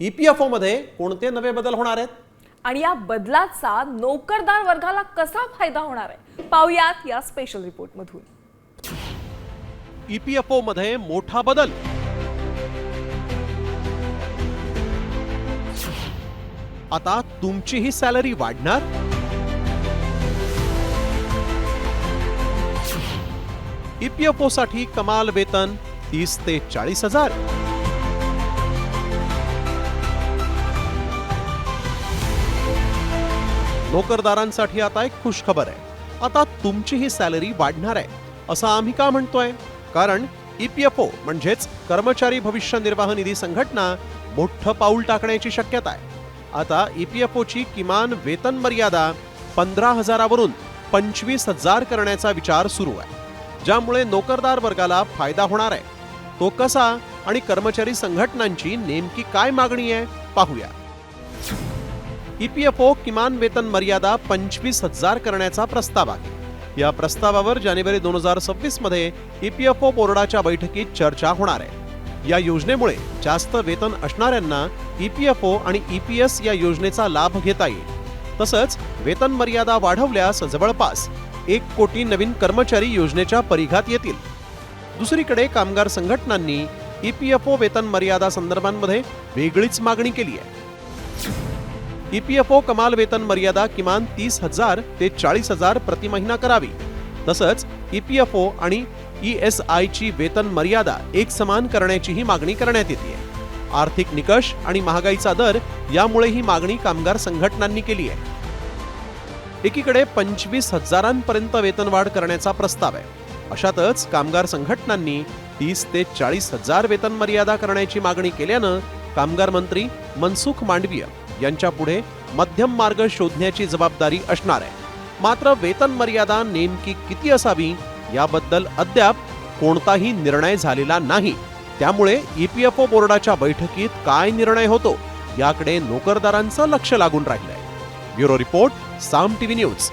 EPFO मध्ये कोणते नवे बदल होणार आहेत? आणि या बदलाचा नोकरदार वर्गाला कसा फायदा होणार आहे? पाहुयात या स्पेशल रिपोर्ट मधून. ईपीएफओ मध्ये मोठा बदल. आता तुमचीही सॅलरी वाढणार. ईपीएफओ साठी कमाल वेतन तीस ते चाळीस हजार. नोकरदारांसाठी आता एक खुश खबर आहे. आता तुमची ही सॅलरी वाढणार आहे असं आम्ही का म्हणतोय? कारण ई पी एफ ओ म्हणजेच कर्मचारी भविष्य निर्वाह निधी संघटना मोठं पाऊल टाकण्याची शक्यता आहे. आता ई पी एफ ओची किमान वेतन मर्यादा पंधरा हजारावरून पंचवीस हजार करण्याचा विचार सुरू आहे. ज्यामुळे नोकरदार वर्गाला फायदा होणार आहे. तो कसा आणि कर्मचारी संघटनांची नेमकी काय मागणी आहे पाहूया. ईपीएफओ किमान वेतन मर्यादा पंचवीस हजार करण्याचा प्रस्ताव आहे. या प्रस्तावावर जानेवारी दोन हजार सव्वीसमध्ये ईपीएफओ बोर्डाच्या बैठकीत चर्चा होणार आहे. या योजनेमुळे जास्त वेतन असणाऱ्यांना ईपीएफओ आणि ईपीएस या योजनेचा लाभ घेता येईल. तसंच वेतन मर्यादा वाढवल्यास जवळपास एक कोटी नवीन कर्मचारी योजनेच्या परिघात येतील. दुसरीकडे कामगार संघटनांनी ईपीएफओ वेतन मर्यादा संदर्भांमध्ये वेगळीच मागणी केली आहे. ईपीएफओ कमाल वेतन मर्यादा किमान तीस हजार ते चाळीस हजार प्रति महिना करावी. तसंच ईपीएफओ आणि ई एस आयची वेतन मर्यादा एक समान करण्याचीही मागणी करण्यात येते. आर्थिक निकष आणि महागाईचा दर यामुळे ही मागणी कामगार संघटनांनी केली आहे. एकीकडे पंचवीस हजारांपर्यंत वेतनवाढ करण्याचा प्रस्ताव आहे. अशातच कामगार संघटनांनी तीस ते चाळीस हजार वेतन मर्यादा करण्याची मागणी केल्यानं कामगार मंत्री मनसुख मांडवीय यांच्यापुढे मध्यम मार्ग शोधण्याची जबाबदारी असणार आहे. मात्र वेतन मर्यादा नेमकी किती असावी याबद्दल अद्याप कोणताही निर्णय झालेला नाही. त्यामुळे ईपीएफओ बोर्डाच्या बैठकीत काय निर्णय होतो याकडे नोकरदारांचं लक्ष लागून राहिलंय. Bureau report Saam TV news.